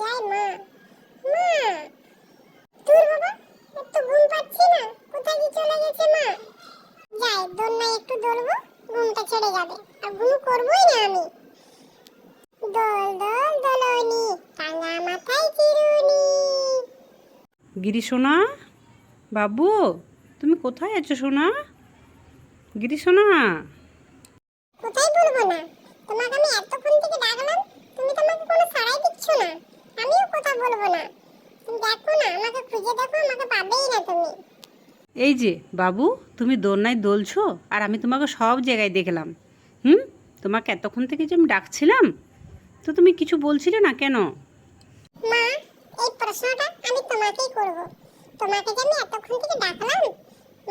যায় মা। মা দূর বাবা একটু ঘুম পাচ্ছি না? কোথায় কি চলে গেছে মা? যাই দোলনায় একটু দোলবো ঘুমটা ছেড়ে যাবে। আর ঘুম করবোই না আমি। দোল দোল দোলনি টাঙা মাথায় চিরুনি। গিরি সোনা বাবু তুমি কোথায় আছো সোনা? গিরি সোনা। কোথায় বলব না? তোমাকে আমি এতক্ষণ থেকে ডাকলাম তুমি তো আমাকে কোনো সাড়াই দিচ্ছ না আমিও কথা বলব না তুমি দেখো না আমাকে খুঁজে দেখো আমাকে পাবেই না তুমি এই যে, বাবু, তুমি দোলনায় দোলছো আর আমি তোমাকে সব জায়গায় দেখলাম। হুম? তোমাকে এতক্ষণ থেকে যে আমি ডাকছিলাম, তো তুমি কিছু বলছিলে না কেন? মা, এই প্রশ্নটা আমি তোমাকেই করব। তোমাকে যে আমি এতক্ষণ থেকে ডাকলাম,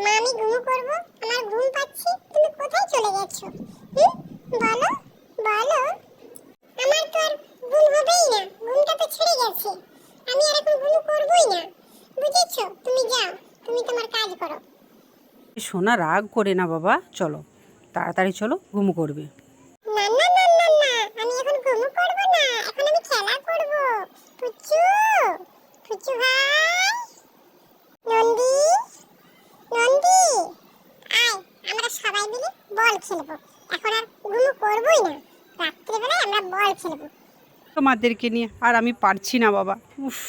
মা, আমি ঘুম করব, আমার ঘুম পাচ্ছি, তুমি কোথায় চলে গেছো? হুম? বলো বলো। আমার তো আর ঘুম হবেই না, ঘুমটা তো ছেড়ে গেছে। আমি আর এখন ঘুম করবই না। বুঝেছ? তুমি যাও। তুমি তোমার কাজ করো। সোনা রাগ করে না বাবা চলো তাড়াতাড়ি চলো ঘুম করবে। না না না না না আমি এখন ঘুম করব না এখন আমি খেলা করব। পুচু পুচু ভাই নন্দী নন্দী আয় আমরা সবাই মিলে বল খেলব। এখন আর ঘুম করবই না রাত্রিবেলায় আমরা বল খেলব। তোমাদেরকে নিয়ে আর আমি পারছি না বাবা উফ।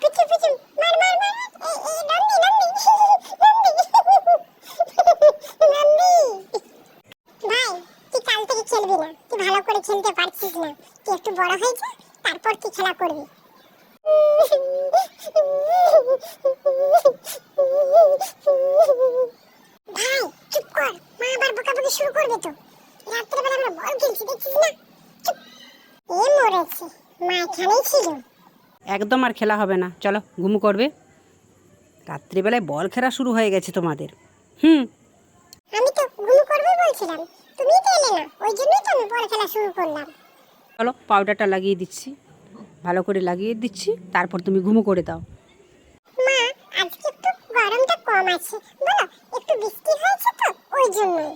পুচু পুচু মার মার মার এই এই নন্দী নন্দী নন্দী ভাই তুই কাল থেকে খেলবি না তুই খেলতে পারছিস না। তুই একটু বড় হয়ে যা তারপর তুই খেলা করবি। ভাই চুপ কর। মা আবার বকাবকি শুরু করবে তো। রাত্রেবেলা আমরা বল খেলছি দেখছিস না? চুপ। এ মরেছে। মা এখানেই ছিল। একদম আর খেলা হবে না। চলো ঘুম করবে। রাত্রিবেলায় বল খেলা শুরু হয়ে গেছে তোমাদের। হুম। আমি তো ঘুম করবে বলছিলাম। না ওই জন্যই তো আমি বল খেলা শুরু করলাম। চলো পাউডারটা লাগিয়ে দিচ্ছি। ভালো করে লাগিয়ে দিচ্ছি তারপর তুমি ঘুমো করে দাও। মা আজকে একটু গরমটা কম আছে। বলো একটু বৃষ্টি হয়েছে তো ওই জন্যই।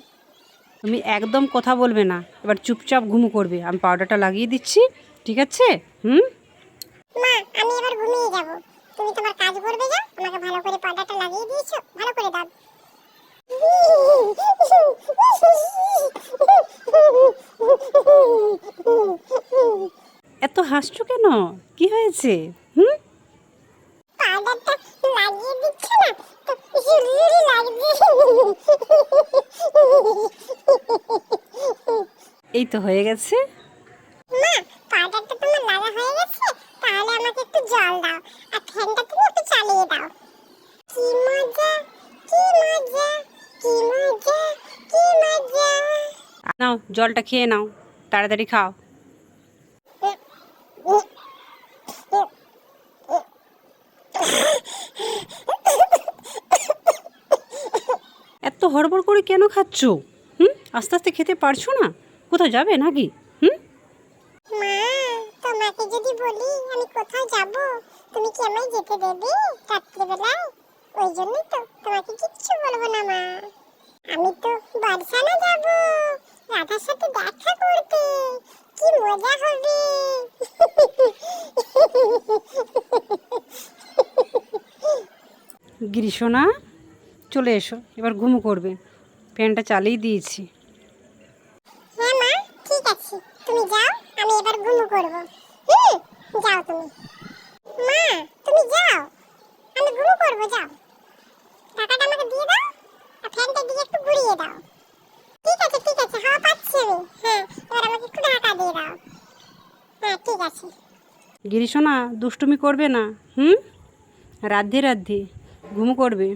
তুমি একদম কথা বলবে না এবার চুপচাপ ঘুমো করবে। আমি পাউডারটা লাগিয়ে দিচ্ছি ঠিক আছে? হুম? মা আমি এবার ঘুমিয়ে যাব। তুমি তোমার কাজ করবে যাও আমাকে ভালো করে পর্দাটা লাগিয়ে দিয়েছ ভালো করে দাও এত হাসছো কেন? কি হয়েছে? হুম? পাউডারটা লাগিয়ে দিচ্ছ না? তো এই তো হয়ে গেছে। মা পাউডারটা তোমার লাগা হয়ে গেছে? তাহলে আমাকে একটু জল দাও আর ফ্যানটা তুমি একটু চালিয়ে দাও। কি মজা কি মজা কি মজা কি মজা। নাও জলটা খেয়ে নাও। তাড়াতাড়ি খাও। এত হড়বড় করে কেন খাচ্ছ? হুম? আস্তে আস্তে খেতে পারছ না? কোথাও যাবে নাকি? হুম? মা, তোমাকে যদি বলি আমি কোথাও যাব, তুমি কি আমায় যেতে দেবে রাত্রিবেলায়? ওই জন্যই তো তোমাকে কিচ্ছু বলব না মা। আমি তো বারসানা যাব। রাধার সাথে দেখা করতে। কি মজা হবে। গ্রীষ্মনা চলে এসো এবার ঘুমো করবে। ফ্যানটা চালিয়ে দিয়েছি। হ্যাঁ মা ঠিক আছে। তুমি যাও আমি এবার ঘুমো করব। হুম যাও তুমি মা তুমি যাও আমি ঘুমো করব যাও টাকাটা আমাকে দিয়ে দাও আর ফ্যানটা দিয়ে একটু ঘুরিয়ে দাও ঠিক আছে ঠিক আছে হাওয়া পাচ্ছি আমি হ্যাঁ এবার আমাকে একটু ঢাকা দিয়ে দাও হ্যাঁ ঠিক আছে। গিরিশোনা দুষ্টুমি করবে না? হুম? রাধে রাধে ঘুমো করবে।